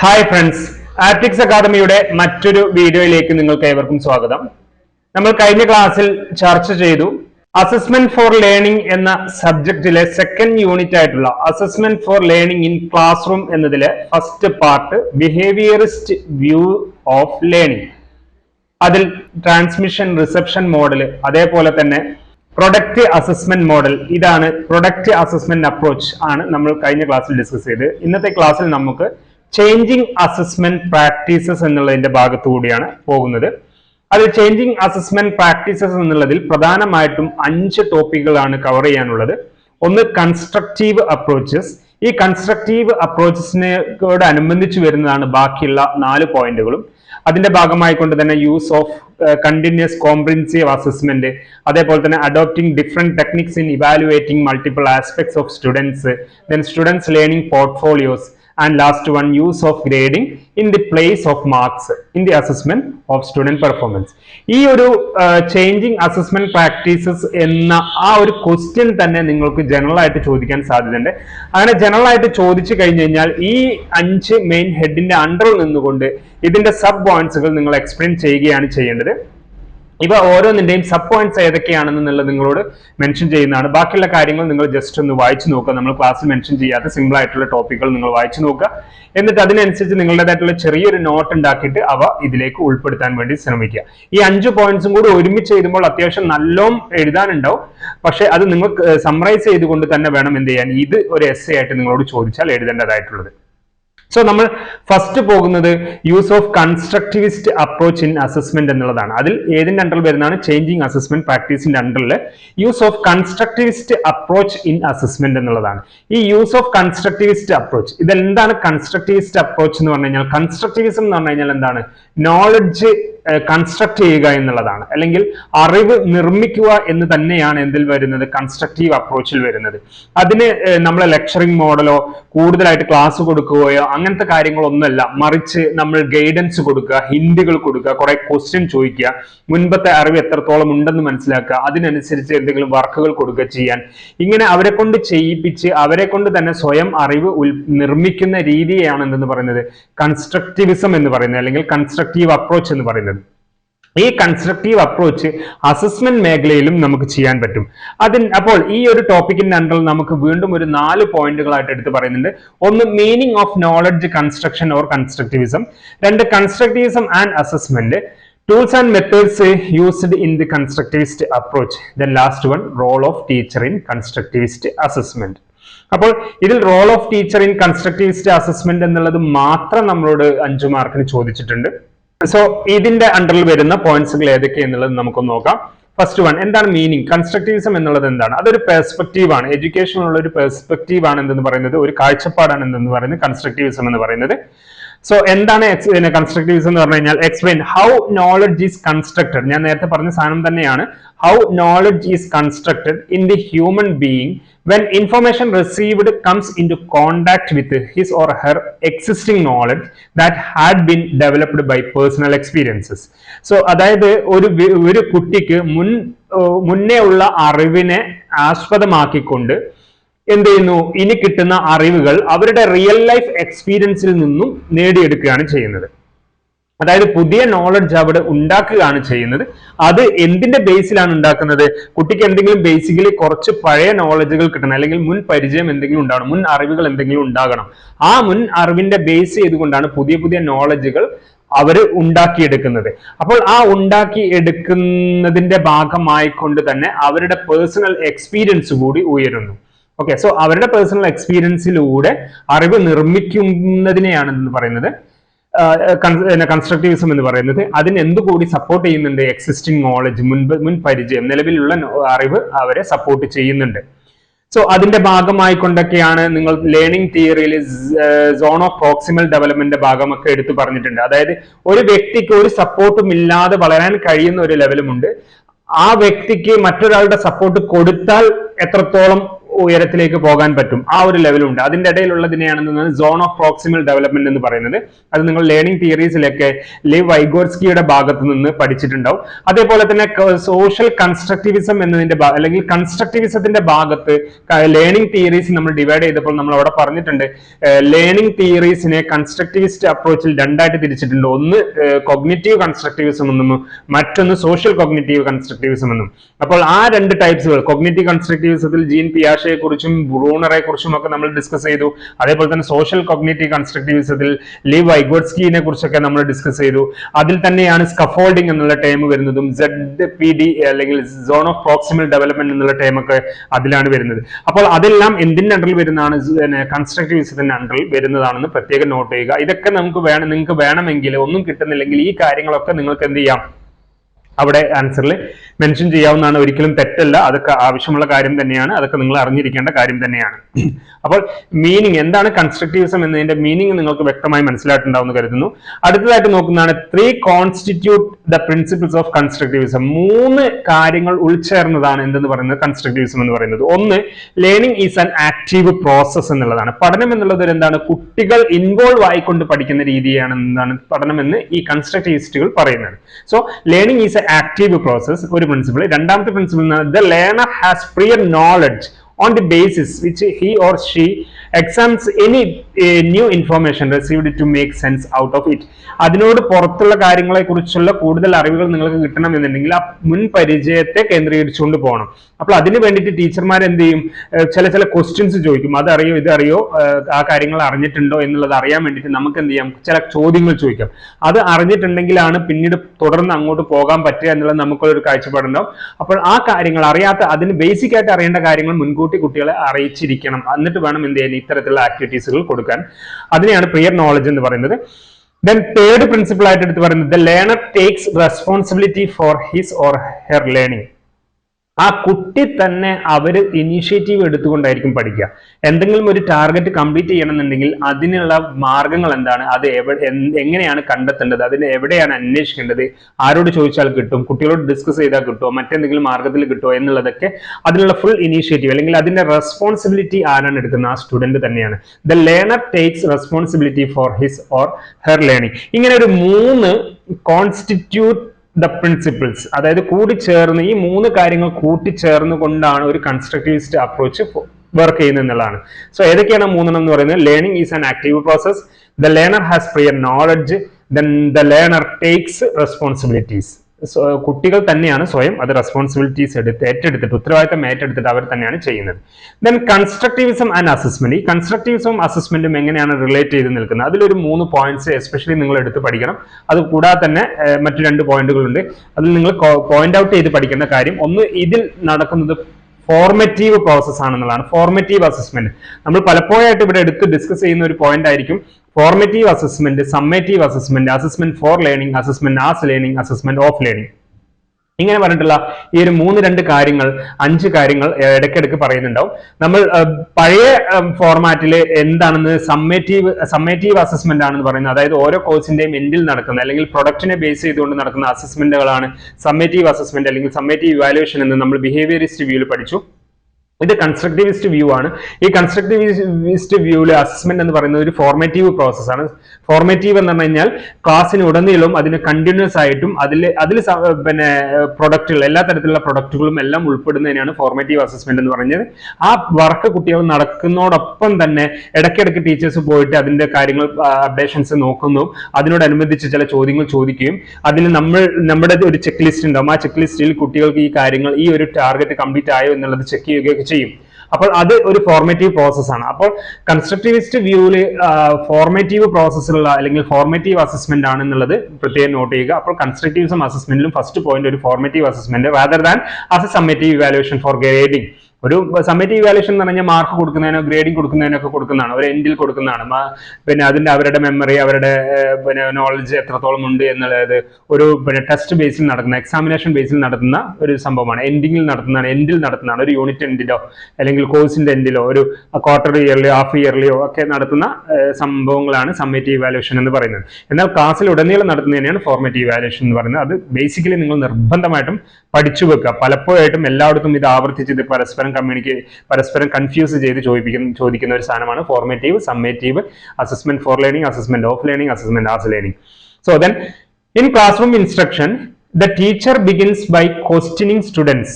Hi friends ആർട്ടിക്സ് അക്കാദമിയുടെ മറ്റൊരു വീഡിയോയിലേക്ക് നിങ്ങൾക്ക് ഏവർക്കും സ്വാഗതം നമ്മൾ കഴിഞ്ഞ ക്ലാസ്സിൽ ചർച്ച ചെയ്തു അസസ്മെന്റ് ഫോർ ലേണിംഗ് എന്ന സബ്ജക്റ്റിലെ സെക്കൻഡ് യൂണിറ്റ് ആയിട്ടുള്ള assessment for learning in classroom എന്നതിലെ first part behaviourist view of learning അതിൽ ട്രാൻസ്മിഷൻ റിസപ്ഷൻ മോഡൽ അതേപോലെ തന്നെ പ്രൊഡക്റ്റ് അസസ്മെന്റ് മോഡൽ ഇതാണ് പ്രൊഡക്റ്റ് അസസ്മെന്റ് അപ്രോച്ച് ആണ് നമ്മൾ കഴിഞ്ഞ ക്ലാസ്സിൽ ഡിസ്കസ് ചെയ്ത് ഇന്നത്തെ ക്ലാസ്സിൽ നമുക്ക് ചേഞ്ചിങ് അസസ്മെന്റ് പ്രാക്ടീസസ് എന്നുള്ളതിന്റെ ഭാഗത്തു കൂടിയാണ് പോകുന്നത് അതിൽ ചേഞ്ചിങ് അസസ്മെന്റ് പ്രാക്ടീസസ് എന്നുള്ളതിൽ പ്രധാനമായിട്ടും അഞ്ച് ടോപ്പിക്കുകളാണ് കവർ ചെയ്യാനുള്ളത് ഒന്ന് കൺസ്ട്രക്റ്റീവ് അപ്രോച്ചസ് ഈ കൺസ്ട്രക്റ്റീവ് അപ്രോച്ചസിനോട് അനുബന്ധിച്ച് വരുന്നതാണ് ബാക്കിയുള്ള നാല് പോയിന്റുകളും അതിന്റെ ഭാഗമായി തന്നെ use of continuous comprehensive assessment അതേപോലെ തന്നെ adopting different techniques in evaluating multiple aspects of students then students learning portfolios and last one use of grading in the place of marks in the assessment of student performance ഈ ഒരു changing assessment practices എന്ന ആ ഒരു question തന്നെ നിങ്ങൾക്ക് general ആയിട്ട് ചോദിക്കാൻ സാധ്യതയുണ്ട് അങ്ങനെ ജനറൽ ആയിട്ട് ചോദിച്ചു കഴിഞ്ഞു കഴിഞ്ഞാൽ ഈ അഞ്ച് മെയിൻ ഹെഡിന്റെ അണ്ടറിൽ നിന്നുകൊണ്ട് ഇതിന്റെ സബ് പോയിന്റ്സുകൾ നിങ്ങൾ എക്സ്പ്ലെയിൻ ചെയ്യുകയാണ് ചെയ്യേണ്ടത് ഇവ ഓരോന്നിന്റെയും സബ് പോയിന്റ്സ് ഏതൊക്കെയാണെന്നുള്ളത് നിങ്ങളോട് മെൻഷൻ ചെയ്യുന്നതാണ് ബാക്കിയുള്ള കാര്യങ്ങൾ നിങ്ങൾ ജസ്റ്റ് ഒന്ന് വായിച്ചു നോക്കുക നമ്മൾ ക്ലാസ്സിൽ മെൻഷൻ ചെയ്യാത്ത സിമ്പിൾ ആയിട്ടുള്ള ടോപ്പിക്കുകൾ നിങ്ങൾ വായിച്ചു നോക്കുക എന്നിട്ട് അതിനനുസരിച്ച് നിങ്ങളുടേതായിട്ടുള്ള ചെറിയൊരു നോട്ട് ഉണ്ടാക്കിയിട്ട് അവ ഇതിലേക്ക് ഉൾപ്പെടുത്താൻ വേണ്ടി ശ്രമിക്കുക ഈ അഞ്ച് പോയിന്റ്സും കൂടി ഒരുമിച്ച് എഴുതുമ്പോൾ അത്യാവശ്യം നല്ലോം എഴുതാനുണ്ടാവും പക്ഷെ അത് നിങ്ങൾ സമറൈസ് ചെയ്തുകൊണ്ട് തന്നെ വേണം എന്ത് ചെയ്യാൻ ഇത് ഒരു എസ് ആയിട്ട് നിങ്ങളോട് ചോദിച്ചാൽ എഴുതേണ്ടതായിട്ടുള്ളത് സോ നമ്മൾ ഫസ്റ്റ് പോകുന്നത് use of constructivist approach in assessment എന്നുള്ളതാണ് അതിൽ ഏതിന്റെ അണ്ടറിൽ വരുന്നതാണ് ചേഞ്ചിങ് അസസ്മെന്റ് പ്രാക്ടീസിന്റെ അണ്ടറിൽ use of constructivist approach in assessment എന്നുള്ളതാണ് ഈ യൂസ് ഓഫ് കൺസ്ട്രക്ടിവിസ്റ്റ് അപ്രോച്ച് ഇതെന്താണ് കൺസ്ട്രക്ടിവിസ്റ്റ് അപ്രോച്ച് എന്ന് പറഞ്ഞു കഴിഞ്ഞാൽ കൺസ്ട്രക്ടിവിസം എന്ന് പറഞ്ഞു കഴിഞ്ഞാൽ എന്താണ് നോളജ് കൺസ്ട്രക്ട് eh, ചെയ്യുക എന്നുള്ളതാണ് അല്ലെങ്കിൽ അറിവ് നിർമ്മിക്കുക എന്ന് തന്നെയാണ് എന്തിൽ വരുന്നത് കൺസ്ട്രക്റ്റീവ് അപ്രോച്ചിൽ വരുന്നത് അതിന് eh, നമ്മളെ ലെക്ചറിങ് മോഡലോ കൂടുതലായിട്ട് ക്ലാസ് കൊടുക്കുകയോ അങ്ങനത്തെ കാര്യങ്ങളൊന്നുമല്ല മറിച്ച് നമ്മൾ ഗൈഡൻസ് കൊടുക്കുക ഹിന്ദികൾ കൊടുക്കുക കുറെ ക്വസ്റ്റ്യൻ ചോദിക്കുക മുൻപത്തെ അറിവ് എത്രത്തോളം ഉണ്ടെന്ന് മനസ്സിലാക്കുക അതിനനുസരിച്ച് എന്തെങ്കിലും വർക്കുകൾ കൊടുക്കുക ചെയ്യാൻ ഇങ്ങനെ അവരെ കൊണ്ട് ചെയ്യിപ്പിച്ച് അവരെ കൊണ്ട് തന്നെ സ്വയം അറിവ് നിർമ്മിക്കുന്ന രീതിയാണ് എന്തെന്ന് പറയുന്നത് കൺസ്ട്രക്റ്റിവിസം എന്ന് പറയുന്നത് അല്ലെങ്കിൽ കൺസ്ട്രക്ട് കൺസ്ട്രക്റ്റീവ് അപ്രോച്ച് എന്ന് പറയുന്നത് ഈ കൺസ്ട്രക്റ്റീവ് അപ്രോച്ച് അസസ്മെന്റ് മേഖലയിലും നമുക്ക് ചെയ്യാൻ പറ്റും അതിൻ അപ്പോൾ ഈ ഒരു ടോപ്പിക്കിന്റെ അണ്ടറിൽ നമുക്ക് വീണ്ടും ഒരു നാല് പോയിന്റുകളായിട്ട് എടുത്ത് പറയുന്നുണ്ട് ഒന്ന് meaning of knowledge construction or constructivism രണ്ട് constructivism and assessment tools and methods used in the constructivist approach the last one role of teacher in constructivist assessment അപ്പോൾ ഇതിൽ role of teacher in constructivist assessment എന്നുള്ളത് മാത്രം നമ്മളോട് അഞ്ചു മാർക്കിന് ചോദിച്ചിട്ടുണ്ട് so ഇതിന്റെ അണ്ടറിൽ വരുന്ന പോയിന്റ്സുകൾ ഏതൊക്കെയെന്നുള്ളത് നമുക്കൊന്ന് നോക്കാം ഫസ്റ്റ് വൺ എന്താണ് മീനിങ് കൺസ്ട്രക്റ്റീവിസം എന്നുള്ളത് എന്താണ് അതൊരു പെർസ്പെക്റ്റീവ് ആണ് ഉള്ള ഒരു പെർസ്പെക്റ്റീവ് ആണ് എന്തെന്ന് പറയുന്നത് ഒരു കാഴ്ചപ്പാടാണ് എന്തെന്ന് പറയുന്നത് കൺസ്ട്രക്റ്റീവിസം എന്ന് പറയുന്നത് സോ എന്താണ് കൺസ്ട്രക്റ്റീവിസം എന്ന് പറഞ്ഞു കഴിഞ്ഞാൽ explain how knowledge is constructed ഞാൻ നേരത്തെ പറഞ്ഞ സാധനം തന്നെയാണ് how knowledge is constructed in the human being when information received comes into contact with his or her existing knowledge that had been developed by personal experiences so അതായത് ഒരു ഒരു കുട്ടിക്ക് മുൻ മുന്നേ ഉള്ള അറിവിനെ ആസ്പദമാക്കിക്കൊണ്ട് എന്ത് ചെയ്യുന്നു ഇനി കിട്ടുന്ന അറിവുകൾ അവരുടെ റിയൽ ലൈഫ് എക്സ്പീരിയൻസിൽ നിന്നും നേടിയെടുക്കുകയാണ് ചെയ്യുന്നത് അതായത് പുതിയ നോളജ് അവിടെ ഉണ്ടാക്കുകയാണ് ചെയ്യുന്നത് അത് എന്തിന്റെ ബേസിലാണ് ഉണ്ടാക്കുന്നത് കുട്ടിക്ക് എന്തെങ്കിലും ബേസിക്കലി കുറച്ച് പഴയ നോളജുകൾ കിട്ടണം അല്ലെങ്കിൽ മുൻ പരിചയം എന്തെങ്കിലും ഉണ്ടാവണം മുൻ അറിവുകൾ എന്തെങ്കിലും ഉണ്ടാകണം ആ മുൻ അറിവിന്റെ ബേസ് ചെയ്തുകൊണ്ടാണ് പുതിയ പുതിയ നോളജുകൾ അവർ ഉണ്ടാക്കിയെടുക്കുന്നത് അപ്പോൾ ആ ഉണ്ടാക്കി എടുക്കുന്നതിന്റെ ഭാഗമായി കൊണ്ട് തന്നെ അവരുടെ പേഴ്സണൽ എക്സ്പീരിയൻസ് കൂടി ഉയരുന്നു ഓക്കെ സോ അവരുടെ പേഴ്സണൽ എക്സ്പീരിയൻസിലൂടെ അറിവ് നിർമ്മിക്കുന്നതിനെയാണ് എന്ന് പറയുന്നത് കൺസ്ട്രക്ടിവിസം എന്ന് പറയുന്നത് അതിന് എന്തുകൂടി സപ്പോർട്ട് ചെയ്യുന്നുണ്ട് എക്സിസ്റ്റിംഗ് നോളജ് മുൻപ് മുൻ പരിചയം നിലവിലുള്ള അറിവ് അവരെ സപ്പോർട്ട് ചെയ്യുന്നുണ്ട് സോ അതിന്റെ ഭാഗമായി കൊണ്ടൊക്കെയാണ് നിങ്ങൾ ലേണിംഗ് തിയറിയിൽ സോൺ ഓഫ് പ്രോക്സിമൽ ഡെവലപ്മെന്റ് ഭാഗമൊക്കെ എടുത്തു പറഞ്ഞിട്ടുണ്ട് അതായത് ഒരു വ്യക്തിക്ക് ഒരു സപ്പോർട്ടും ഇല്ലാതെ വളരാൻ കഴിയുന്ന ഒരു ലെവലുമുണ്ട് ആ വ്യക്തിക്ക് മറ്റൊരാളുടെ സപ്പോർട്ട് കൊടുത്താൽ എത്രത്തോളം ഉയരത്തിലേക്ക് പോകാൻ പറ്റും ആ ഒരു ലെവലുണ്ട് അതിൻ്റെ ഇടയിലുള്ളതിനെയാണ് സോൺ ഓഫ് പ്രോക്സിമൽ ഡെവലപ്മെന്റ് എന്ന് പറയുന്നത് അത് നിങ്ങൾ ലേണിംഗ് തിയറീസിലൊക്കെ ലിവ് വൈഗോർസ്കിയുടെ ഭാഗത്ത് നിന്ന് പഠിച്ചിട്ടുണ്ടാവും അതേപോലെ തന്നെ സോഷ്യൽ കൺസ്ട്രക്റ്റിവിസം എന്നതിന്റെ അല്ലെങ്കിൽ കൺസ്ട്രക്റ്റിവിസത്തിന്റെ ഭാഗത്ത് ലേണിംഗ് തിയറീസ് നമ്മൾ ഡിവൈഡ് ചെയ്തപ്പോൾ നമ്മൾ അവിടെ പറഞ്ഞിട്ടുണ്ട് ലേണിംഗ് തിയറീസിനെ കൺസ്ട്രക്റ്റിവിസ്റ്റ് അപ്രോച്ചിൽ രണ്ടായിട്ട് തിരിച്ചിട്ടുണ്ട് ഒന്ന് കൊഗ്നറ്റീവ് കൺസ്ട്രക്റ്റിവിസം എന്നും മറ്റൊന്ന് സോഷ്യൽ കൊഗ്നറ്റീവ് കൺസ്ട്രക്റ്റിവിസം എന്നും അപ്പോൾ ആ രണ്ട് ടൈപ്സുകൾ കൊഗ്നറ്റീവ് കൺസ്ട്രക്റ്റിവിസത്തിൽ ജീൻ പിയാഷ് ബ്രൂണറെ കുറിച്ചും ഒക്കെ നമ്മൾ ഡിസ്കസ് ചെയ്തു അതേപോലെ തന്നെ സോഷ്യൽ കോഗ്നേറ്റീവ് കൺസ്ട്രക്റ്റീവിസത്തിൽ ലീവ് വൈഗോഡ്സ്കീനെ കുറിച്ചൊക്കെ നമ്മൾ ഡിസ്കസ് ചെയ്തു അതിൽ തന്നെയാണ് സ്കഫോൾഡിംഗ് എന്നുള്ള ടേം വരുന്നതും സെഡ് പി ഡി അല്ലെങ്കിൽ സോൺ ഓഫ് പ്രോക്സിമൽ ഡെവലപ്മെന്റ് എന്നുള്ള ടേം ഒക്കെ അതിലാണ് വരുന്നത് അപ്പോൾ അതെല്ലാം എന്തിൻ്റെ അണ്ടറിൽ വരുന്നതാണ് കൺസ്ട്രക്ടിവിസത്തിന്റെ അണ്ടറിൽ വരുന്നതാണെന്ന് പ്രത്യേകം നോട്ട് ചെയ്യുക ഇതൊക്കെ നമുക്ക് വേണം നിങ്ങൾക്ക് വേണമെങ്കിൽ ഒന്നും കിട്ടുന്നില്ലെങ്കിൽ ഈ കാര്യങ്ങളൊക്കെ നിങ്ങൾക്ക് എന്ത് ചെയ്യാം അവിടെ ആൻസറിൽ മെൻഷൻ ചെയ്യാവുന്നതാണ് ഒരിക്കലും തെറ്റല്ല അതൊക്കെ ആവശ്യമുള്ള കാര്യം തന്നെയാണ് അതൊക്കെ നിങ്ങൾ അറിഞ്ഞിരിക്കേണ്ട കാര്യം തന്നെയാണ് അപ്പോൾ മീനിങ് എന്താണ് കൺസ്ട്രക്റ്റീവിസം എന്നതിന്റെ മീനിങ് നിങ്ങൾക്ക് വ്യക്തമായി മനസ്സിലായിട്ടുണ്ടാവുമെന്ന് കരുതുന്നു അടുത്തതായിട്ട് നോക്കുന്നതാണ് three constitute the principles of constructivism മൂന്ന് കാര്യങ്ങൾ ഉൾച്ചേർന്നതാണ് എന്തെന്ന് പറയുന്നത് കൺസ്ട്രക്റ്റീവിസം എന്ന് പറയുന്നത് ഒന്ന് learning is an active process എന്നുള്ളതാണ് പഠനം എന്നുള്ളത് എന്താണ് കുട്ടികൾ ഇൻവോൾവ് ആയിക്കൊണ്ട് പഠിക്കുന്ന രീതിയാണ് എന്താണ് പഠനം എന്ന് ഈ കൺസ്ട്രക്റ്റീവിസ്റ്റുകൾ പറയുന്നത് so learning is active process ഒരു പ്രിൻസിപ്പിൾ രണ്ടാമത്തെ principle the learner has prior knowledge on the basis which he or she exams any new information received to make sense out of it അതിനോട് പുറത്തുള്ള കാര്യങ്ങളെ കുറിച്ചുള്ള കൂടുതൽ അറിവുകൾ നിങ്ങൾക്ക് കിട്ടണം എന്നുണ്ടെങ്കിൽ ആ മുൻ പരിചയത്തെ കേന്ദ്രീകരിച്ചുകൊണ്ട് പോകണം അപ്പോൾ അതിന് വേണ്ടിയിട്ട് ടീച്ചർമാർ എന്ത് ചെയ്യും ചില ചില ക്വസ്റ്റ്യൻസ് ചോദിക്കും അതറിയോ ഇതറിയോ ആ കാര്യങ്ങൾ അറിഞ്ഞിട്ടുണ്ടോ എന്നുള്ളത് അറിയാൻ വേണ്ടിയിട്ട് നമുക്ക് എന്ത് ചെയ്യാം ചില ചോദ്യങ്ങൾ ചോദിക്കാം അത് അറിഞ്ഞിട്ടുണ്ടെങ്കിലാണ് പിന്നീട് തുടർന്ന് അങ്ങോട്ട് പോകാൻ പറ്റുക എന്നുള്ളത് നമുക്കുള്ളൊരു കാഴ്ചപ്പാടുണ്ടാവും അപ്പോൾ ആ കാര്യങ്ങൾ അറിയാത്ത അതിന് ബേസിക്കായിട്ട് അറിയേണ്ട കാര്യങ്ങൾ മുൻകൂട്ടി കുട്ടികളെ അറിയിച്ചിരിക്കണം എന്നിട്ട് വേണം എന്ത് ചെയ്യാൻ ഈ ഇത്തരത്തിലുള്ള ആക്ടിവിറ്റീസുകൾ കൊടുക്കാൻ അതിനെയാണ് പ്രിയർ നോളജ് എന്ന് പറയുന്നത് ദെൻ തേർഡ് പ്രിൻസിപ്പിൾ ആയിട്ട് എടുത്ത് പറയുന്നത് the learner takes responsibility for his or her learning ആ കുട്ടി തന്നെ അവർ ഇനീഷ്യേറ്റീവ് എടുത്തുകൊണ്ടായിരിക്കും പഠിക്കുക എന്തെങ്കിലും ഒരു ടാർഗറ്റ് കംപ്ലീറ്റ് ചെയ്യണമെന്നുണ്ടെങ്കിൽ അതിനുള്ള മാർഗങ്ങൾ എന്താണ് അത് എങ്ങനെയാണ് കണ്ടെത്തേണ്ടത് അതിന് എവിടെയാണ് അന്വേഷിക്കേണ്ടത് ആരോട് ചോദിച്ചാൽ കിട്ടും കുട്ടികളോട് ഡിസ്കസ് ചെയ്താൽ കിട്ടുമോ മറ്റെന്തെങ്കിലും മാർഗത്തിൽ കിട്ടുമോ എന്നുള്ളതൊക്കെ അതിനുള്ള ഫുൾ ഇനീഷ്യേറ്റീവ് അല്ലെങ്കിൽ അതിന്റെ റെസ്പോൺസിബിലിറ്റി ആരാണ് എടുക്കുന്നത് ആ സ്റ്റുഡന്റ് തന്നെയാണ് the learner takes responsibility for his or her learning ഇങ്ങനെ ഒരു മൂന്ന് കോൺസ്റ്റിറ്റ്യൂട്ട് ദ പ്രിൻസിപ്പിൾസ് അതായത് കൂടിച്ചേർന്ന് ഈ മൂന്ന് കാര്യങ്ങൾ കൂട്ടിച്ചേർന്ന് കൊണ്ടാണ് ഒരു കൺസ്ട്രക്ടിവിസ്റ്റ് അപ്രോച്ച് വർക്ക് ചെയ്യുന്നത് എന്നുള്ളതാണ് സോ ഏതൊക്കെയാണ് മൂന്നെണ്ണം എന്ന് പറയുന്നത് learning is an active process the learner has prior knowledge then the learner takes responsibilities കുട്ടികൾ തന്നെയാണ് സ്വയം അത് റെസ്പോൺസിബിലിറ്റീസ് എടുത്ത് ഏറ്റെടുത്തിട്ട് ഉത്തരവാദിത്തം ഏറ്റെടുത്തിട്ട് അവർ തന്നെയാണ് ചെയ്യുന്നത് ദെൻ കൺസ്ട്രക്ടിവിസം ആൻഡ് അസസ്മെന്റ് ഈ കൺസ്ട്രക്ടിവിസവും അസസ്മെന്റും എങ്ങനെയാണ് റിലേറ്റ് ചെയ്ത് നിൽക്കുന്നത് അതിലൊരു മൂന്ന് പോയിന്റ്സ് എസ്പെഷ്യലി നിങ്ങൾ എടുത്ത് പഠിക്കണം അത് കൂടാതെ തന്നെ മറ്റു രണ്ട് പോയിന്റുകളുണ്ട് അതിൽ നിങ്ങൾ പോയിന്റ് ഔട്ട് ചെയ്ത് പഠിക്കേണ്ട കാര്യം ഒന്ന് ഇതിൽ നടക്കുന്നത് ഫോർമറ്റീവ് പ്രോസസ് ആണെന്നുള്ളതാണ് ഫോർമറ്റീവ് അസസ്മെന്റ് നമ്മൾ പലപ്പോഴായിട്ട് ഇവിടെ എടുത്ത് ഡിസ്കസ് ചെയ്യുന്ന ഒരു പോയിന്റ് ആയിരിക്കും formative assessment summative assessment assessment for learning assessment as learning assessment of learning ഇങ്ങനെ പറഞ്ഞിട്ടുള്ള ഈ ഒരു മൂന്ന് രണ്ട് കാര്യങ്ങൾ അഞ്ച് കാര്യങ്ങൾ ഇടയ്ക്കിടയ്ക്ക് പറയുന്നുണ്ടാവും നമ്മൾ പഴയ ഫോർമാറ്റിൽ എന്താണെന്ന് സമ്മേറ്റീവ് സമ്മേറ്റീവ് അസസ്മെന്റ് ആണെന്ന് പറയുന്നത് അതായത് ഓരോ കോഴ്സിന്റെയും എൻഡിൽ നടക്കുന്ന അല്ലെങ്കിൽ പ്രൊഡക്റ്റിനെ ബേസ് ചെയ്തുകൊണ്ട് നടക്കുന്ന അസസ്മെന്റുകളാണ് സമ്മേറ്റീവ് അസസ്മെന്റ് അല്ലെങ്കിൽ സമ്മേറ്റീവ് ഇവാലുവേഷൻ എന്ന് നമ്മൾ ബിഹേവിയറിസ്റ്റ് വ്യൂവിൽ പഠിച്ചു ഇത് കൺസ്ട്രക്റ്റീവിസ്റ്റ് വ്യൂ ആണ് ഈ കൺസ്ട്രക്റ്റീവിസ്റ്റ് വ്യൂവിൽ അസസ്മെന്റ് എന്ന് പറയുന്നത് ഒരു ഫോർമേറ്റീവ് പ്രോസസ് ആണ് ഫോർമേറ്റീവ് എന്ന് പറഞ്ഞു കഴിഞ്ഞാൽ ക്ലാസ്സിന് ഉടനീളം അതിന് കണ്ടിന്യൂസ് ആയിട്ടും അതിൽ അതിൽ പിന്നെ പ്രൊഡക്റ്റുകൾ എല്ലാ തരത്തിലുള്ള പ്രൊഡക്റ്റുകളും എല്ലാം ഉൾപ്പെടുന്നതിനാണ് ഫോർമേറ്റീവ് അസസ്മെന്റ് എന്ന് പറഞ്ഞത് ആ വർക്ക് കുട്ടികൾ നടക്കുന്നതോടൊപ്പം തന്നെ ഇടയ്ക്കിടയ്ക്ക് ടീച്ചേഴ്സ് പോയിട്ട് അതിന്റെ കാര്യങ്ങൾ അപ്ഡേഷൻസ് നോക്കുന്നു അതിനോടനുബന്ധിച്ച് ചില ചോദ്യങ്ങൾ ചോദിക്കുകയും അതിൽ നമ്മൾ നമ്മുടെ ഒരു ചെക്ക് ലിസ്റ്റ് ഉണ്ടാവും ആ ചെക്ക് ലിസ്റ്റിൽ കുട്ടികൾക്ക് ഈ കാര്യങ്ങൾ ഈ ഒരു ടാർഗറ്റ് കംപ്ലീറ്റ് ആയോ എന്നുള്ളത് ചെക്ക് ചെയ്യുകയൊക്കെ ചെയ്യും അപ്പോൾ അത് ഒരു ഫോർമേറ്റീവ് പ്രോസസ്സാണ് അപ്പോൾ കൺസ്ട്രക്റ്റീവിസ്റ്റ് വ്യൂവിൽ ഫോർമേറ്റീവ് പ്രോസസ്സിലുള്ള അല്ലെങ്കിൽ ഫോർമേറ്റീവ് അസസ്മെന്റ് ആണെന്നുള്ളത് പ്രത്യേകം നോട്ട് ചെയ്യുക അപ്പോൾ കൺസ്ട്രക്ടിവിസം അസസ്മെന്റിലും ഫസ്റ്റ് പോയിന്റ് ഒരു formative assessment rather than as a summative evaluation for grading ഒരു സമ്മേറ്റ് ഇവാലുവേഷൻ എന്ന് പറഞ്ഞാൽ മാർക്ക് കൊടുക്കുന്നതിനോ ഗ്രേഡിംഗ് കൊടുക്കുന്നതിനോ ഒക്കെ കൊടുക്കുന്നതാണ് ഒരു എൻഡിൽ കൊടുക്കുന്നതാണ് പിന്നെ അതിന്റെ അവരുടെ മെമ്മറി അവരുടെ പിന്നെ നോളജ് എത്രത്തോളം ഉണ്ട് എന്നുള്ളത് ഒരു പിന്നെ ടെസ്റ്റ് ബേസിൽ നടക്കുന്ന എക്സാമിനേഷൻ ബേസിൽ നടത്തുന്ന ഒരു സംഭവമാണ് എൻഡിങ്ങിൽ നടത്തുന്നതാണ് എൻഡിൽ നടത്തുന്നതാണ് ഒരു യൂണിറ്റ് എൻഡിലോ അല്ലെങ്കിൽ കോഴ്സിന്റെ എൻഡിലോ ഒരു ക്വാർട്ടർ ഇയർലിയോ ഹാഫ് ഇയർലിയോ ഒക്കെ നടത്തുന്ന സംഭവങ്ങളാണ് സമ്മേറ്റ് ഇവാലുവേഷൻ എന്ന് പറയുന്നത് എന്നാൽ ക്ലാസ്സിൽ ഉടനീളം നടത്തുന്നതിനാണ് ഫോർമേറ്റ് ഇവാലുവേഷൻ എന്ന് പറയുന്നത് അത് ബേസിക്കലി നിങ്ങൾ നിർബന്ധമായിട്ടും പഠിച്ചു വെക്കുക പലപ്പോഴായിട്ടും എല്ലായിടത്തും ഇത് ആവർത്തിച്ച് ഇത് പരസ്പരം കമ്മ്യൂണിക്കേ പരസ്പരം കൺഫ്യൂസ് ചെയ്ത് ചോദിപ്പിക്കുന്ന ചോദിക്കുന്ന ഒരു സാധനമാണ് formative summative assessment for learning assessment of learning assessment as learning so then in classroom instruction the teacher begins by questioning students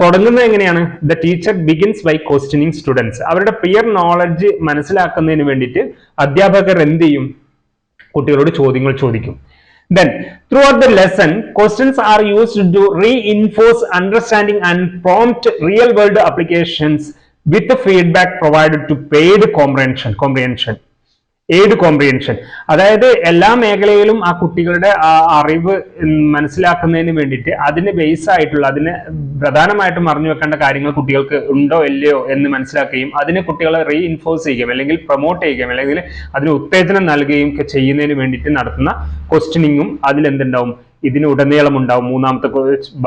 തുടങ്ങുന്നത് എങ്ങനെയാണ് the teacher begins by questioning students അവരുടെ പിയർ നോളജ് മനസ്സിലാക്കുന്നതിന് വേണ്ടിയിട്ട് അധ്യാപകർ എന്ത് ചെയ്യും കുട്ടികളോട് ചോദ്യങ്ങൾ ചോദിക്കും Then, throughout the lesson, questions are used to reinforce understanding and prompt real-world applications with the feedback provided to paid comprehension. comprehension. ഏത് കോംപ്രിഹെൻഷൻ അതായത് എല്ലാ മേഖലയിലും ആ കുട്ടികളുടെ ആ അറിവ് മനസ്സിലാക്കുന്നതിന് വേണ്ടിയിട്ട് അതിന് ബേസ് ആയിട്ടുള്ള അതിന് പ്രധാനമായിട്ടും അറിഞ്ഞു വെക്കേണ്ട കാര്യങ്ങൾ കുട്ടികൾക്ക് ഉണ്ടോ ഇല്ലയോ എന്ന് മനസ്സിലാക്കുകയും അതിനെ കുട്ടികളെ റീഇൻഫോഴ്സ് ചെയ്യുകയും അല്ലെങ്കിൽ പ്രൊമോട്ട് ചെയ്യുകയും അല്ലെങ്കിൽ അതിന് ഉത്തേജനം നൽകുകയും ഒക്കെ ചെയ്യുന്നതിന് വേണ്ടിയിട്ട് നടത്തുന്ന ക്വസ്റ്റ്യനിങ്ങും അതിലെന്തുണ്ടാവും ഇതിന് ഉടനീളം ഉണ്ടാവും മൂന്നാമത്തെ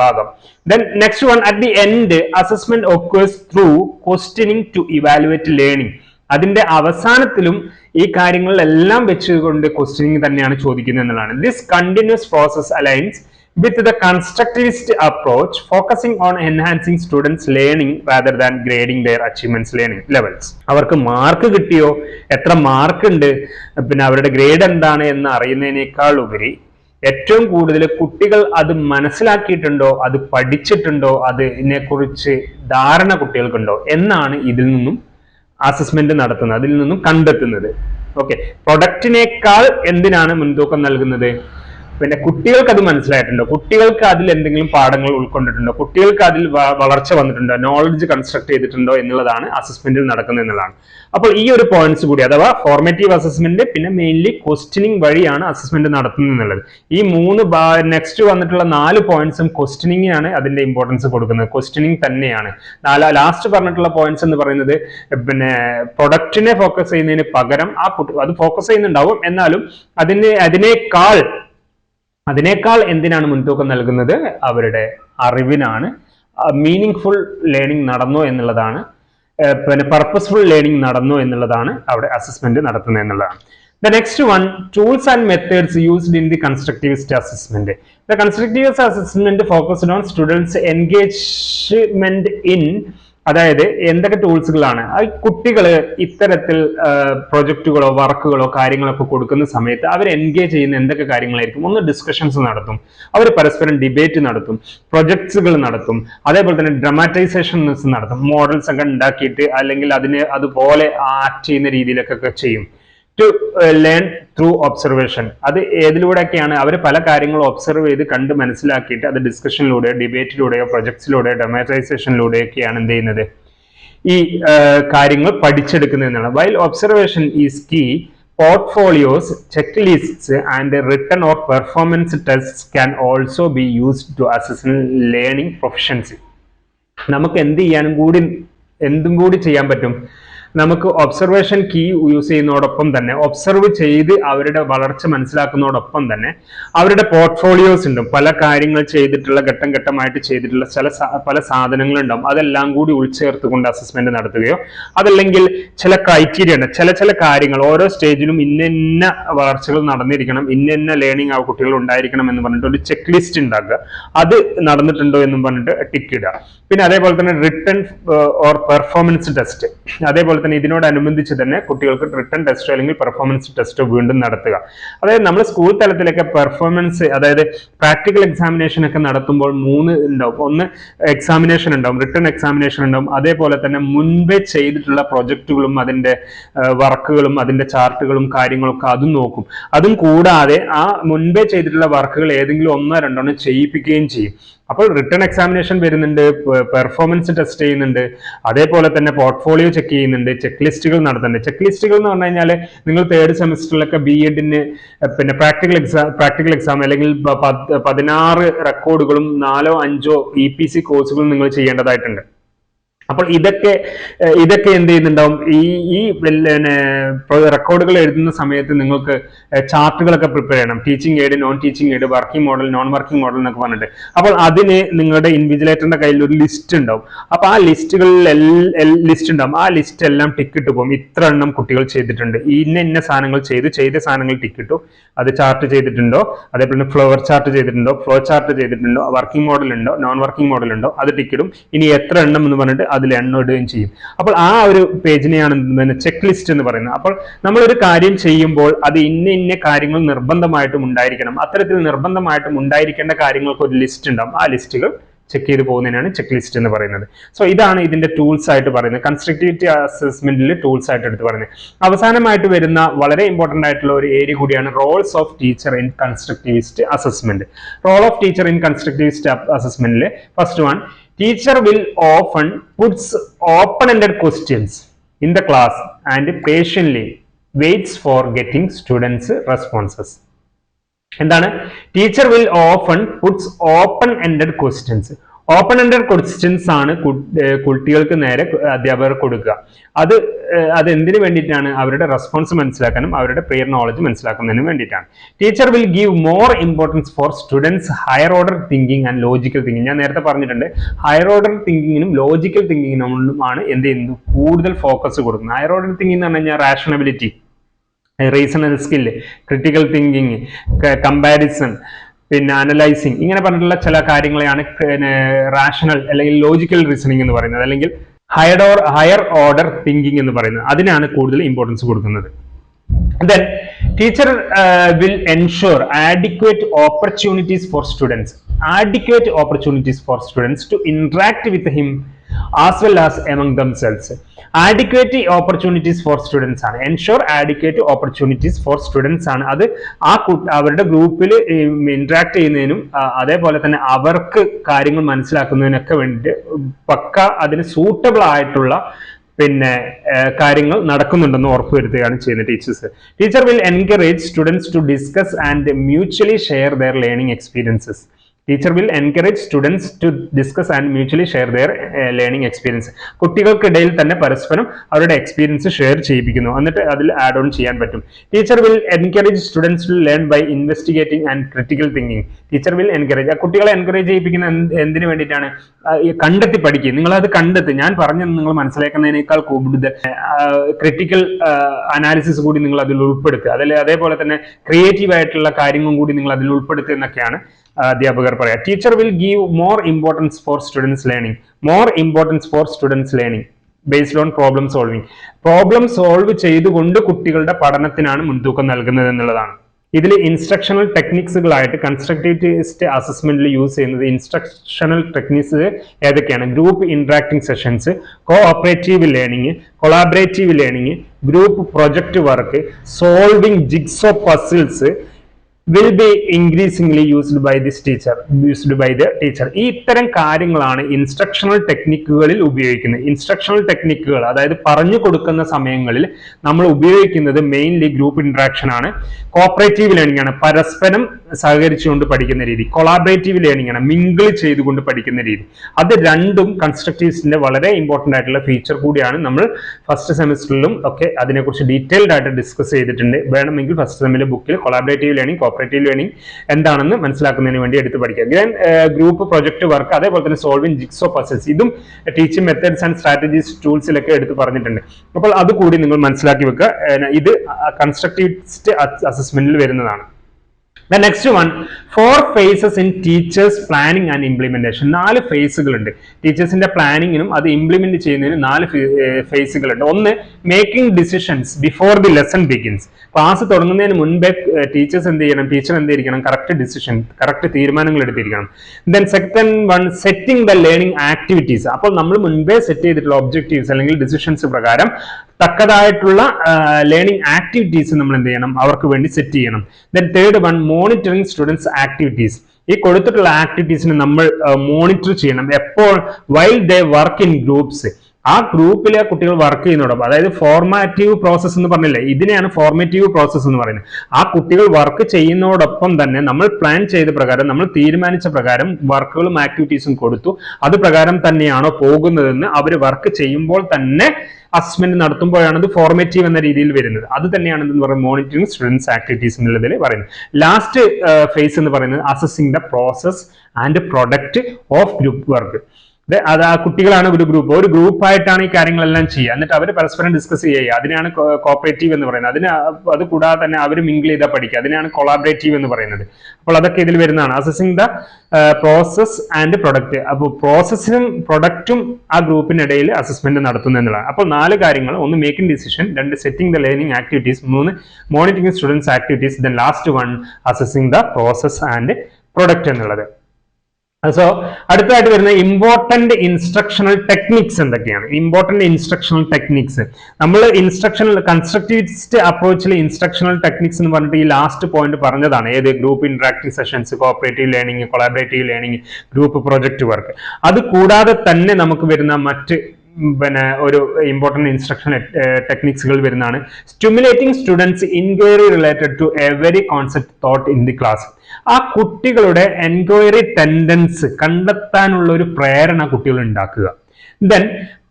ഭാഗം then next one at the end assessment occurs through questioning to evaluate learning അതിന്റെ അവസാനത്തിലും ഈ കാര്യങ്ങളിലെല്ലാം വെച്ചുകൊണ്ട് ക്വസ്റ്റ്യനിങ് തന്നെയാണ് ചോദിക്കുന്നത് എന്നുള്ളതാണ് this continuous process aligns with the constructivist approach focusing on enhancing students learning rather than grading their achievements learning levels അവർക്ക് mark കിട്ടിയോ എത്ര മാർക്ക് ഉണ്ട് പിന്നെ അവരുടെ ഗ്രേഡ് എന്താണ് എന്ന് അറിയുന്നതിനേക്കാൾ ഉപരി ഏറ്റവും കൂടുതൽ കുട്ടികൾ അത് മനസ്സിലാക്കിയിട്ടുണ്ടോ അത് പഠിച്ചിട്ടുണ്ടോ അതിനെക്കുറിച്ച് ധാരണ കുട്ടികൾക്കുണ്ടോ എന്നാണ് ഇതിൽ നിന്നും അസസ്മെന്റ് നടത്തുന്നത് അതിൽ നിന്നും കണ്ടെത്തുന്നത് ഓക്കെ പ്രൊഡക്റ്റിനേക്കാൾ എന്തിനാണ് മുൻതൂക്കം നൽകുന്നത് പിന്നെ കുട്ടികൾക്ക് അത് മനസ്സിലായിട്ടുണ്ടോ കുട്ടികൾക്ക് അതിൽ എന്തെങ്കിലും പാഠങ്ങൾ ഉൾക്കൊണ്ടിട്ടുണ്ടോ കുട്ടികൾക്ക് അതിൽ വളർച്ച വന്നിട്ടുണ്ടോ നോളജ് കൺസ്ട്രക്ട് ചെയ്തിട്ടുണ്ടോ എന്നുള്ളതാണ് അസസ്മെന്റിൽ നടക്കുന്നത് എന്നുള്ളതാണ് അപ്പോൾ ഈ ഒരു പോയിന്റ്സ് കൂടി അഥവാ ഫോർമേറ്റീവ് അസസ്മെന്റ് പിന്നെ മെയിൻലി ക്വസ്റ്റിനിങ് വഴിയാണ് അസസ്മെന്റ് നടത്തുന്നത് എന്നുള്ളത് ഈ മൂന്ന് നെക്സ്റ്റ് വന്നിട്ടുള്ള നാല് പോയിന്റ്സും ക്വസ്റ്റ്യനിങ്ങിനാണ് അതിന്റെ ഇമ്പോർട്ടൻസ് കൊടുക്കുന്നത് ക്വസ്റ്റിനിങ് തന്നെയാണ് നാലാ ലാസ്റ്റ് പറഞ്ഞിട്ടുള്ള പോയിന്റ്സ് എന്ന് പറയുന്നത് പിന്നെ പ്രൊഡക്റ്റിനെ ഫോക്കസ് ചെയ്യുന്നതിന് പകരം ആ അത് ഫോക്കസ് ചെയ്യുന്നുണ്ടാവും എന്നാലും അതിന് അതിനേക്കാൾ അതിനേക്കാൾ എന്തിനാണ് മുൻതൂക്കം നൽകുന്നത് അവരുടെ അറിവിനാണ് മീനിങ് ഫുൾ ലേണിംഗ് നടന്നു എന്നുള്ളതാണ് പിന്നെ പർപ്പസ്ഫുൾ ലേണിംഗ് നടന്നു എന്നുള്ളതാണ് അവിടെ അസസ്മെന്റ് നടത്തുന്നത് എന്നുള്ളതാണ് the next one tools and methods used in the constructivist assessment the constructivist assessment focused on students engagement in അതായത് എന്തൊക്കെ ടൂൾസുകളാണ് ആ കുട്ടികൾ ഇത്തരത്തിൽ പ്രൊജക്റ്റുകളോ വർക്കുകളോ കാര്യങ്ങളൊക്കെ കൊടുക്കുന്ന സമയത്ത് അവർ എൻഗേജ് ചെയ്യുന്ന എന്തൊക്കെ കാര്യങ്ങളായിരിക്കും ഒന്ന് ഡിസ്കഷൻസ് നടത്തും അവർ പരസ്പരം ഡിബേറ്റ് നടത്തും പ്രൊജക്ട്സുകൾ നടത്തും അതേപോലെ തന്നെ ഡ്രമാറ്റൈസേഷൻസ് നടത്തും മോഡൽസ് ഒക്കെ ഉണ്ടാക്കിയിട്ട് അല്ലെങ്കിൽ അതിനെ അതുപോലെ ആക്ട് ചെയ്യുന്ന രീതിയിലൊക്കെ ചെയ്യും ടു ലേൺ ത്രൂ ഒബ്സർവേഷൻ അത് ഏതിലൂടെയൊക്കെയാണ് അവർ പല കാര്യങ്ങളും ഒബ്സർവ് ചെയ്ത് കണ്ട് മനസ്സിലാക്കിയിട്ട് അത് ഡിസ്കഷനിലൂടെയോ ഡിബേറ്റിലൂടെയോ പ്രൊജക്ട്സിലൂടെയോ ഡെമോറ്റൈസേഷനിലൂടെയൊക്കെയാണ് എന്ത് ചെയ്യുന്നത് ഈ uh, കാര്യങ്ങൾ പഠിച്ചെടുക്കുന്നതെന്നാണ് while observation is key portfolios check lists and written of performance test can also be used to assess learning proficiency നമുക്ക് എന്ത് ചെയ്യാനും കൂടി എന്തും കൂടി ചെയ്യാൻ പറ്റും നമുക്ക് ഒബ്സർവേഷൻ കീ യൂസ് ചെയ്യുന്നതോടൊപ്പം തന്നെ ഒബ്സർവ് ചെയ്ത് അവരുടെ വളർച്ച മനസ്സിലാക്കുന്നതോടൊപ്പം തന്നെ അവരുടെ പോർട്ട്ഫോളിയോസ് ഉണ്ട് പല കാര്യങ്ങൾ ചെയ്തിട്ടുള്ള ഘട്ടം ഘട്ടമായിട്ട് ചെയ്തിട്ടുള്ള ചില പല സാധനങ്ങളുണ്ടാവും അതെല്ലാം കൂടി ഉൾച്ചേർത്തുകൊണ്ട് അസസ്മെന്റ് നടത്തുകയോ അതല്ലെങ്കിൽ ചില ക്രൈറ്റീരിയ ഉണ്ട് ചില ചില കാര്യങ്ങൾ ഓരോ സ്റ്റേജിലും ഇന്നെന്ന വളർച്ചകൾ നടന്നിരിക്കണം ഇന്നെന്ന ലേണിംഗ് ആ കുട്ടികൾ ഉണ്ടായിരിക്കണം എന്ന് പറഞ്ഞിട്ട് ഒരു ചെക്ക് ലിസ്റ്റ് ഉണ്ടാക്കുക അത് നടന്നിട്ടുണ്ടോ എന്നും പറഞ്ഞിട്ട് ടിക്ക് ഇടുക പിന്നെ അതേപോലെ തന്നെ റിട്ടേൺ ഓർ പെർഫോമൻസ് ടെസ്റ്റ് അതേപോലെ തന്നെ ഇതിനോടനുബന്ധിച്ച് തന്നെ കുട്ടികൾക്ക് റിട്ടേൺ ടെസ്റ്റ് അല്ലെങ്കിൽ പെർഫോമൻസ് ടെസ്റ്റ് വീണ്ടും നടത്തുക അതായത് നമ്മൾ സ്കൂൾ തലത്തിലൊക്കെ പെർഫോമൻസ് അതായത് പ്രാക്ടിക്കൽ എക്സാമിനേഷൻ ഒക്കെ നടത്തുമ്പോൾ മൂന്ന് ഉണ്ടാവും ഒന്ന് എക്സാമിനേഷൻ ഉണ്ടാവും റിട്ടേൺ എക്സാമിനേഷൻ ഉണ്ടാവും അതേപോലെ തന്നെ മുൻപേ ചെയ്തിട്ടുള്ള പ്രൊജക്ടുകളും അതിൻ്റെ വർക്കുകളും അതിൻ്റെ ചാർട്ടുകളും കാര്യങ്ങളൊക്കെ അതും നോക്കും അതും കൂടാതെ ആ മുൻപേ ചെയ്തിട്ടുള്ള വർക്കുകൾ ഏതെങ്കിലും ഒന്നോ രണ്ടോ ചെയ്യിപ്പിക്കുകയും ചെയ്യും അപ്പോൾ റിട്ടേൺ എക്സാമിനേഷൻ വരുന്നുണ്ട് പെർഫോമൻസ് ടെസ്റ്റ് ചെയ്യുന്നുണ്ട് അതേപോലെ തന്നെ പോർട്ട്ഫോളിയോ ചെക്ക് ചെയ്യുന്നുണ്ട് ചെക്ക് ലിസ്റ്റുകൾ നടത്തുന്നുണ്ട് ചെക്ക് ലിസ്റ്റുകൾ എന്ന് പറഞ്ഞു കഴിഞ്ഞാൽ നിങ്ങൾ തേർഡ് സെമിസ്റ്ററിലൊക്കെ ബി എഡിന് പിന്നെ പ്രാക്ടിക്കൽ എക്സാം പ്രാക്ടിക്കൽ എക്സാം അല്ലെങ്കിൽ പതിനാറ് റെക്കോർഡുകളും നാലോ അഞ്ചോ ഇ പി സി കോഴ്സുകളും നിങ്ങൾ ചെയ്യേണ്ടതായിട്ടുണ്ട് അപ്പോൾ ഇതൊക്കെ ഇതൊക്കെ എന്ത് ചെയ്യുന്നുണ്ടാവും ഈ ഈ പിന്നെ റെക്കോർഡുകൾ എഴുതുന്ന സമയത്ത് നിങ്ങൾക്ക് ചാർട്ടുകളൊക്കെ പ്രിപ്പയർ ചെയ്യണം teaching aid non teaching aid working model non working model എന്നൊക്കെ പറഞ്ഞിട്ട് അപ്പോൾ അതിന് നിങ്ങളുടെ ഇൻവിജിലേറ്ററിന്റെ കയ്യിൽ ഒരു ലിസ്റ്റ് ഉണ്ടാവും അപ്പോൾ ആ ലിസ്റ്റുകളിൽ ലിസ്റ്റ് ഉണ്ടാവും ആ ലിസ്റ്റ് എല്ലാം ടിക്ക് ഇട്ടു പോകും ഇത്ര എണ്ണം കുട്ടികൾ ചെയ്തിട്ടുണ്ട് ഇന്ന ഇന്ന സാധനങ്ങൾ ചെയ്തു ചെയ്ത സാധനങ്ങൾ ടിക്ക് ഇട്ടു അത് ചാർട്ട് ചെയ്തിട്ടുണ്ടോ അതേപോലെ ഫ്ലവർ ചാർട്ട് ചെയ്തിട്ടുണ്ടോ ഫ്ലോ ചാർട്ട് ചെയ്തിട്ടുണ്ടോ വർക്കിംഗ് മോഡൽ ഉണ്ടോ നോൺ വർക്കിംഗ് മോഡൽ ഉണ്ടോ അത് ടിക്കിടും ഇനി എത്ര എണ്ണം എന്ന് പറഞ്ഞിട്ട് അത് അതിൽ എണ്ണം ഇടുകയും ചെയ്യും അപ്പോൾ ആ ഒരു പേജിനെയാണ് പിന്നെ ചെക്ക് ലിസ്റ്റ് എന്ന് പറയുന്നത് അപ്പോൾ നമ്മളൊരു കാര്യം ചെയ്യുമ്പോൾ അത് ഇന്ന ഇന്ന കാര്യങ്ങൾ നിർബന്ധമായിട്ടും ഉണ്ടായിരിക്കണം അത്തരത്തിൽ നിർബന്ധമായിട്ടും ഉണ്ടായിരിക്കേണ്ട കാര്യങ്ങൾക്ക് ഒരു ലിസ്റ്റ് ഉണ്ടാവും ആ ലിസ്റ്റുകൾ ചെക്ക് ചെയ്ത് പോകുന്നതിനാണ് ചെക്ക് ലിസ്റ്റ് എന്ന് പറയുന്നത് സോ ഇതാണ് ഇതിന്റെ ടൂൾസ് ആയിട്ട് പറയുന്നത് കൺസ്ട്രക്റ്റിവിറ്റി അസസ്മെന്റിൽ ടൂൾസ് ആയിട്ട് എടുത്ത് പറയുന്നത് അവസാനമായിട്ട് വരുന്ന വളരെ ഇമ്പോർട്ടന്റ് ആയിട്ടുള്ള ഒരു ഏരിയ കൂടിയാണ് roles of teacher in constructivist assessment role of teacher in constructivist അസസ്മെന്റിൽ first one Teacher will often puts open-ended questions in the class and patiently waits for getting students' responses. Teacher will often puts open-ended questions. Open ended questions ആണ് കുട്ടികൾക്ക് നേരെ അധ്യാപകർ കൊടുക്കുക അത് അത് എന്തിനു വേണ്ടിയിട്ടാണ് അവരുടെ റെസ്പോൺസ് മനസ്സിലാക്കാനും അവരുടെ പ്രിയർ നോളജ് മനസ്സിലാക്കുന്നതിനും വേണ്ടിയിട്ടാണ് teacher will give more importance for students higher order thinking and logical thinking ഞാൻ നേരത്തെ പറഞ്ഞിട്ടുണ്ട് ഹയർ ഓർഡർ തിങ്കിങ്ങിനും ലോജിക്കൽ തിങ്കിങ്ങിനുമാണ് എന്ത് ചെയ്യുന്നത് കൂടുതൽ ഫോക്കസ് കൊടുക്കുന്നത് ഹയർ ഓർഡർ തിങ്കിങ് എന്ന് പറഞ്ഞു കഴിഞ്ഞാൽ rationability reasonal skill critical thinking comparison പിന്നെ അനലൈസിങ് ഇങ്ങനെ പറഞ്ഞിട്ടുള്ള ചില കാര്യങ്ങളെയാണ് പിന്നെ റാഷണൽ അല്ലെങ്കിൽ ലോജിക്കൽ റീസണിങ് എന്ന് പറയുന്നത് അല്ലെങ്കിൽ higher or higher order thinking എന്ന് പറയുന്നത് അതിനാണ് കൂടുതൽ ഇമ്പോർട്ടൻസ് കൊടുക്കുന്നത് then teacher will ensure adequate opportunities for students adequate opportunities for students to interact with him as well as among themselves adequate opportunities for students ആണ് ensure adequate opportunities for students ആണ് അത് ആ അവരുടെ ഗ്രൂപ്പിൽ interact ചെയ്യുന്നതിനും അതേപോലെ തന്നെ അവർക്ക് കാര്യങ്ങൾ മനസ്സിലാക്കുന്നതിനൊക്കെ വേണ്ടിട്ട് പക്ക അതിന് സൂട്ടബിൾ ആയിട്ടുള്ള പിന്നെ കാര്യങ്ങൾ നടക്കുന്നുണ്ടെന്ന് ഉറപ്പുവരുത്തുകയാണ് ചെയ്യുന്നത് teachers teacher will encourage students to discuss and mutually share their learning experiences teacher will encourage students to discuss and mutually share their learning experience കുട്ടികൾക്കിടയിൽ തന്നെ പരസ്പരം അവരുടെ എക്സ്പീരിയൻസ് ഷെയർ ചെയ്യിപ്പിക്കുന്നു എന്നിട്ട് അതിൽ ആഡ് ഓൺ ചെയ്യാൻ പറ്റും teacher will encourage students to learn by investigating and critical thinking teacher will encourage ആ കുട്ടികളെ encourage ചെയ്യിപ്പിക്കുന്ന എന്തിനു വേണ്ടിയിട്ടാണ് കണ്ടെത്തി പഠിക്കുക നിങ്ങളത് കണ്ടെത്തി ഞാൻ പറഞ്ഞത് നിങ്ങൾ മനസ്സിലാക്കുന്നതിനേക്കാൾ കൂടുതൽ ക്രിറ്റിക്കൽ അനാലിസിസ് കൂടി നിങ്ങൾ അതിൽ ഉൾപ്പെടുത്തുക അതല്ലേ അതേപോലെ തന്നെ ക്രിയേറ്റീവ് ആയിട്ടുള്ള കാര്യങ്ങളും കൂടി നിങ്ങൾ അതിൽ ഉൾപ്പെടുത്തുക എന്നൊക്കെയാണ് അധ്യാപകർ പറയാം teacher will give more importance for students learning more importance for students learning based on problem solving problem solve ചെയ്തുകൊണ്ട് കുട്ടികളുടെ പഠനത്തിനാണ് മുൻതൂക്കം നൽകുന്നത് എന്നുള്ളതാണ് ഇതിൽ ഇൻസ്ട്രക്ഷണൽ ടെക്നിക്സുകളായിട്ട് കൺസ്ട്രക്റ്റിവിസ്റ്റ് അസസ്മെന്റിൽ യൂസ് ചെയ്യുന്നത് ഇൻസ്ട്രക്ഷണൽ ടെക്നിക്സ് ഏതൊക്കെയാണ് group interacting sessions cooperative learning collaborative learning group project work solving jigsaw puzzles will be increasingly used by this teacher used by the teacher ഈ ഇത്തരം കാര്യങ്ങളാണ് ഇൻസ്ട്രക്ഷണൽ ടെക്നിക്കുകളിൽ ഉപയോഗിക്കുന്നത് ഇൻസ്ട്രക്ഷണൽ ടെക്നിക്കുകൾ അതായത് പറഞ്ഞു കൊടുക്കുന്ന സമയങ്ങളിൽ നമ്മൾ ഉപയോഗിക്കുന്നത് മെയിൻലി ഗ്രൂപ്പ് ഇൻട്രാക്ഷൻ ആണ് കോപ്പറേറ്റീവ് ലേണിംഗ് ആണ് പരസ്പരം സഹകരിച്ചുകൊണ്ട് പഠിക്കുന്ന രീതി കൊളാബറേറ്റീവ് ലേണിംഗ് ആണ് മിങ്കിൾ ചെയ്തുകൊണ്ട് പഠിക്കുന്ന രീതി അത് രണ്ടും കൺസ്ട്രക്റ്റീവ്സിന്റെ വളരെ ഇമ്പോർട്ടൻ്റ് ആയിട്ടുള്ള ഫീച്ചർ കൂടിയാണ് നമ്മൾ ഫസ്റ്റ് സെമിസ്റ്ററിലും ഒക്കെ അതിനെക്കുറിച്ച് ഡീറ്റെയിൽഡ് ആയിട്ട് ഡിസ്കസ് ചെയ്തിട്ടുണ്ട് വേണമെങ്കിൽ ഫസ്റ്റ് സെമ്മിലെ ബുക്കിൽ കൊളാബറേറ്റീവ് ലേണിംഗ് കോപ്പറേറ്റീവ് ലേണിംഗ് എന്താണെന്ന് മനസ്സിലാക്കുന്നതിന് വേണ്ടി എടുത്ത് പഠിക്കാം ദെൻ ഗ്രൂപ്പ് പ്രൊജക്ട് വർക്ക് അതേപോലെ തന്നെ സോൾവിങ് ജിക്സോ പസൽസ് ഇതും ടീച്ചിങ് മെത്തേഡ്സ് ആൻഡ് സ്ട്രാറ്റജീസ് ടൂൾസിലൊക്കെ എടുത്ത് പറഞ്ഞിട്ടുണ്ട് അപ്പോൾ അതുകൂടി നിങ്ങൾ മനസ്സിലാക്കി വെക്കുക ഇത് കൺസ്ട്രക്റ്റീവിസ്റ്റ് അസസ്മെന്റിൽ വരുന്നതാണ് the next one four phases in teachers planning and implementation നാല് ഫേസുകളുണ്ട് ടീച്ചേഴ്സിന്റെ പ്ലാനിങ്ങിനും അത് ഇംപ്ലിമെന്റ് ചെയ്യുന്നതിനും നാല് ഫേസുകളുണ്ട് ഒന്ന് making decisions before the lesson begins class തുടങ്ങുന്നതിന് മുൻപേ ടീച്ചേഴ്സ് എന്ത് ചെയ്യണം ടീച്ചർ എന്ത് ചെയ്യണം കറക്റ്റ് ഡിസിഷൻ കറക്റ്റ് തീരുമാനങ്ങൾ എടുത്തിരിക്കണം then second one setting the learning activities അപ്പോൾ നമ്മൾ മുൻപേ സെറ്റ് ചെയ്തിട്ടുള്ള ഒബ്ജക്റ്റീവ്സ് അല്ലെങ്കിൽ ഡിസിഷൻസ് പ്രകാരം തക്കതായിട്ടുള്ള ലേണിംഗ് ആക്ടിവിറ്റീസ് നമ്മൾ എന്ത് ചെയ്യണം അവർക്ക് വേണ്ടി സെറ്റ് ചെയ്യണം then third one monitoring students activities ഈ കൊടുത്തിട്ടുള്ള ആക്ടിവിറ്റീസിനെ നമ്മൾ മോണിറ്റർ ചെയ്യണം എപ്പോൾ while they work in groups ആ ഗ്രൂപ്പിലെ കുട്ടികൾ വർക്ക് ചെയ്യുന്നതോടൊപ്പം അതായത് ഫോർമാറ്റീവ് പ്രോസസ്സ് എന്ന് പറഞ്ഞില്ലേ ഇതിനെയാണ് ഫോർമാറ്റീവ് പ്രോസസ്സ് എന്ന് പറയുന്നത് ആ കുട്ടികൾ വർക്ക് ചെയ്യുന്നതോടൊപ്പം തന്നെ നമ്മൾ പ്ലാൻ ചെയ്ത പ്രകാരം നമ്മൾ തീരുമാനിച്ച പ്രകാരം വർക്കുകളും ആക്ടിവിറ്റീസും കൊടുത്തു അത് പ്രകാരം തന്നെയാണോ പോകുന്നതെന്ന് അവർ വർക്ക് ചെയ്യുമ്പോൾ തന്നെ അസസ്മെന്റ് നടത്തുമ്പോഴാണ് അത് ഫോർമേറ്റീവ് എന്ന രീതിയിൽ വരുന്നത് അത് തന്നെയാണ് എന്ന് പറയുന്നത് മോണിറ്ററിംഗ് സ്റ്റുഡൻസ് ആക്ടിവിറ്റീസ് എന്നുള്ളതിൽ പറയുന്നത് ലാസ്റ്റ് ഫേസ് എന്ന് പറയുന്നത് assessing the process and product of group work അത് ആ കുട്ടികളാണ് ഒരു ഗ്രൂപ്പ് ഒരു ഗ്രൂപ്പായിട്ടാണ് ഈ കാര്യങ്ങളെല്ലാം ചെയ്യുക എന്നിട്ട് അവർ പരസ്പരം ഡിസ്കസ് ചെയ്യുക അതിനാണ് കോപ്പറേറ്റീവ് എന്ന് പറയുന്നത് അതിന് അത് കൂടാതെ തന്നെ അവർ മിങ്കിൾ ചെയ്താൽ പഠിക്കുക അതിനാണ് കൊളാബറേറ്റീവ് എന്ന് പറയുന്നത് അപ്പോൾ അതൊക്കെ ഇതിൽ വരുന്നതാണ് assessing the process and product അപ്പോൾ പ്രോസസ്സിനും പ്രൊഡക്റ്റും ആ ഗ്രൂപ്പിനിടയിൽ അസസ്മെന്റ് നടത്തുന്നു എന്നുള്ളതാണ് അപ്പോൾ നാല് കാര്യങ്ങൾ ഒന്ന് മേക്കിംഗ് ഡിസിഷൻ രണ്ട് സെറ്റിംഗ് ദ ലേണിംഗ് ആക്ടിവിറ്റീസ് മൂന്ന് monitoring students activities then last one assessing the process and product എന്നുള്ളത് സോ അടുത്തതായിട്ട് വരുന്ന ഇമ്പോർട്ടന്റ് ഇൻസ്ട്രക്ഷണൽ ടെക്നിക്സ് എന്തൊക്കെയാണ് ഇമ്പോർട്ടന്റ് ഇൻസ്ട്രക്ഷണൽ ടെക്നിക്സ് നമ്മൾ ഇൻസ്ട്രക്ഷണൽ കൺസ്ട്രക്റ്റിവിസ്റ്റ് അപ്രോച്ചിൽ ഇൻസ്ട്രക്ഷണൽ ടെക്നിക്സ് എന്ന് പറഞ്ഞിട്ട് ഈ ലാസ്റ്റ് പോയിന്റ് പറഞ്ഞതാണ് ഏത് group interactive sessions cooperative learning collaborative learning group project work അത് കൂടാതെ തന്നെ നമുക്ക് വരുന്ന മറ്റ് പിന്നെ ഒരു ഇമ്പോർട്ടൻ്റ് ഇൻസ്ട്രക്ഷൻ ടെക്നിക്സുകൾ വരുന്നതാണ് stimulating students enquiry related to every concept thought in the class ആ കുട്ടികളുടെ എൻക്വയറി ടെൻഡൻസ് കണ്ടെത്താനുള്ള ഒരു പ്രേരണ കുട്ടികൾ ഉണ്ടാക്കുക then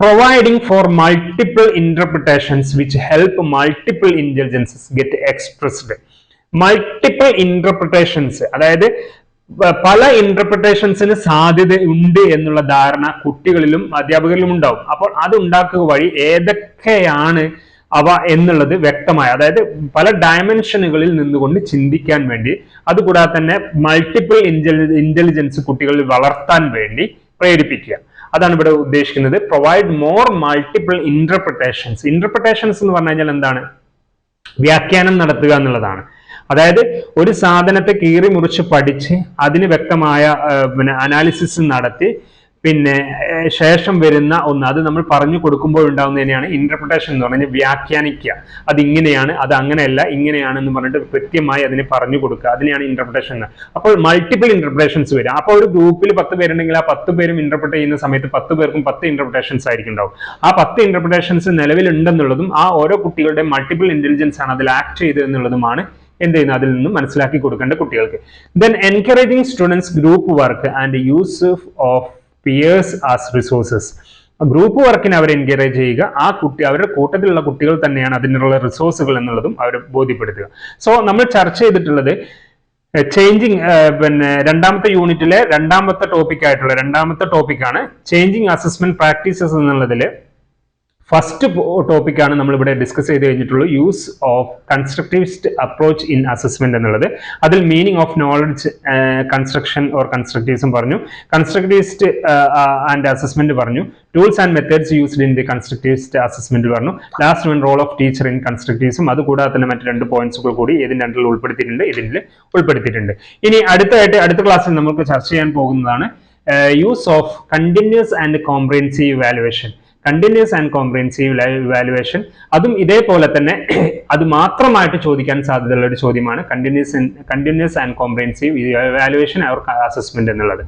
providing for multiple interpretations which help multiple intelligences get expressed multiple interpretations അതായത് പല ഇന്റർപ്രിട്ടേഷൻസിന് സാധ്യത ഉണ്ട് എന്നുള്ള ധാരണ കുട്ടികളിലും അധ്യാപകരിലും ഉണ്ടാവും അപ്പോൾ അത് ഉണ്ടാക്കുക വഴി ഏതൊക്കെയാണ് അവ എന്നുള്ളത് വ്യക്തമായ അതായത് പല ഡയമെൻഷനുകളിൽ നിന്നുകൊണ്ട് ചിന്തിക്കാൻ വേണ്ടി അതുകൂടാതെ തന്നെ മൾട്ടിപ്പിൾ ഇന്റലിജൻസ് കുട്ടികളിൽ വളർത്താൻ വേണ്ടി പ്രേരിപ്പിക്കുക അതാണ് ഇവിടെ ഉദ്ദേശിക്കുന്നത് provide more multiple interpretations interpretations എന്ന് പറഞ്ഞു കഴിഞ്ഞാൽ എന്താണ് വ്യാഖ്യാനം നടത്തുക എന്നുള്ളതാണ് അതായത് ഒരു സാധനത്തെ കീറി മുറിച്ച് പഠിച്ച് അതിന് വ്യക്തമായ പിന്നെ അനാലിസിസ് നടത്തി പിന്നെ ശേഷം വരുന്ന ഒന്ന് അത് നമ്മൾ പറഞ്ഞു കൊടുക്കുമ്പോൾ ഉണ്ടാകുന്നതിനെയാണ് ഇന്റർപ്രിട്ടേഷൻ എന്ന് പറഞ്ഞ് വ്യാഖ്യാനിക്കുക അത് ഇങ്ങനെയാണ് അത് അങ്ങനെയല്ല ഇങ്ങനെയാണ് എന്ന് പറഞ്ഞിട്ട് കൃത്യമായി അതിനെ പറഞ്ഞു കൊടുക്കുക അതിനെയാണ് ഇന്റർപ്രിട്ടേഷൻ എന്ന് അപ്പോൾ മൾട്ടിപ്പിൾ ഇന്റർപ്രിട്ടേഷൻസ് വരും അപ്പോൾ ഒരു ഗ്രൂപ്പിൽ പത്ത് പേരുണ്ടെങ്കിൽ ആ പത്ത് പേരും ഇന്റർപ്രിട്ട് ചെയ്യുന്ന സമയത്ത് പത്ത് പേർക്കും പത്ത് ഇന്റർപ്രിട്ടേഷൻസ് ആയിരിക്കും ഉണ്ടാവും ആ പത്ത് ഇന്റർപ്രിട്ടേഷൻസ് നിലവിലുണ്ടെന്നുള്ളതും ആ ഓരോ കുട്ടികളുടെ മൾട്ടിപ്പിൾ ഇന്റലിജൻസ് ആണ് അതിൽ ആക്ട് ചെയ്തതെന്നുള്ളതുമാണ് എന്ത് ചെയ്യുന്നു അതിൽ നിന്നും മനസ്സിലാക്കി കൊടുക്കേണ്ട കുട്ടികൾക്ക് then encouraging students group work and use of peers as resources group വർക്കിനെ അവരെ എൻകറേജ് ചെയ്യുക ആ കുട്ടി അവരുടെ കൂട്ടത്തിലുള്ള കുട്ടികൾ തന്നെയാണ് അതിനുള്ള റിസോഴ്സുകൾ എന്നുള്ളതും അവരെ ബോധ്യപ്പെടുത്തുക സോ നമ്മൾ ചർച്ച ചെയ്തിട്ടുള്ളത് ചേഞ്ചിങ് പിന്നെ രണ്ടാമത്തെ യൂണിറ്റിലെ രണ്ടാമത്തെ ആയിട്ടുള്ള രണ്ടാമത്തെ ടോപ്പിക്കാണ് ചേഞ്ചിങ് അസസ്മെന്റ് പ്രാക്ടീസസ് എന്നുള്ളതിൽ ഫസ്റ്റ് ടോപ്പിക്കാണ് നമ്മളിവിടെ ഡിസ്കസ് ചെയ്ത് കഴിഞ്ഞിട്ടുള്ളൂ use of constructivist approach in assessment എന്നുള്ളത് അതിൽ meaning of knowledge construction or കൺസ്ട്രക്റ്റീവ്സും പറഞ്ഞു കൺസ്ട്രക്റ്റിവിസ്റ്റ് ആൻഡ് അസസ്മെന്റ് പറഞ്ഞു tools and methods used in the constructivist assessment പറഞ്ഞു last one role of teacher in കൺസ്ട്രക്റ്റീവ്സും അതുകൂടാതെ തന്നെ മറ്റ് രണ്ട് പോയിന്റ്സുകൾ കൂടി ഇതിന് രണ്ടിൽ ഉൾപ്പെടുത്തിയിട്ടുണ്ട് ഇതിൽ ഉൾപ്പെടുത്തിയിട്ടുണ്ട് ഇനി അടുത്തതായിട്ട് അടുത്ത ക്ലാസ്സിൽ നമുക്ക് ചർച്ച ചെയ്യാൻ പോകുന്നതാണ് use of continuous and comprehensive valuation continuous and comprehensive evaluation അതും ഇതേപോലെ തന്നെ അത് മാത്രമായിട്ട് ചോദിക്കാൻ സാധ്യതയുള്ള ഒരു ചോദ്യമാണ് continuous continuous and comprehensive evaluation our assessment എന്നുള്ളത്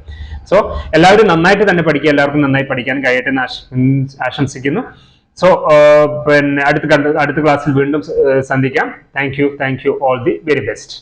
സോ എല്ലാവരും നന്നായിട്ട് തന്നെ പഠിക്കുക എല്ലാവർക്കും നന്നായി പഠിക്കാൻ കഴിയട്ടെ എന്ന് ആശംസിക്കുന്നു സോ പിന്നെ അടുത്ത അടുത്ത ക്ലാസ്സിൽ വീണ്ടും സന്ധിക്കാം thank you thank you all the very best